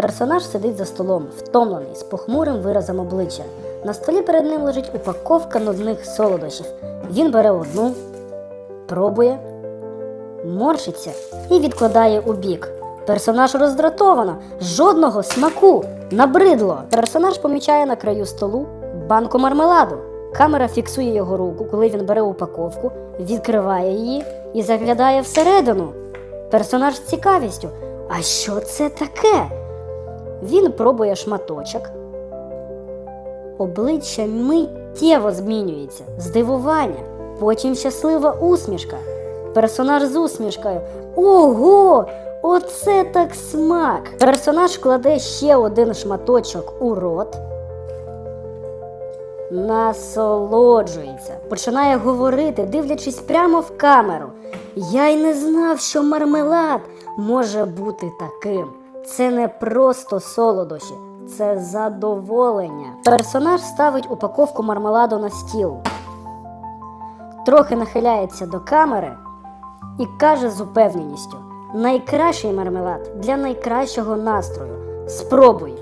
Персонаж сидить за столом, втомлений, з похмурим виразом обличчя. На столі перед ним лежить упаковка нудних солодощів. Він бере одну, пробує, морщиться і відкладає у бік. Персонаж роздратовано, жодного смаку, набридло. Персонаж помічає на краю столу банку мармеладу. Камера фіксує його руку, коли він бере упаковку, відкриває її і заглядає всередину. Персонаж з цікавістю. А що це таке? Він пробує шматочок. Обличчя миттєво змінюється, здивування, потім щаслива усмішка. Персонаж з усмішкою. Ого! Оце так смак! Персонаж кладе ще один шматочок у рот. Насолоджується, починає говорити, дивлячись прямо в камеру. Я й не знав, що мармелад може бути таким. Це не просто солодощі, це задоволення. Персонаж ставить упаковку мармеладу на стіл, трохи нахиляється до камери і каже з упевненістю: найкращий мармелад для найкращого настрою. Спробуй.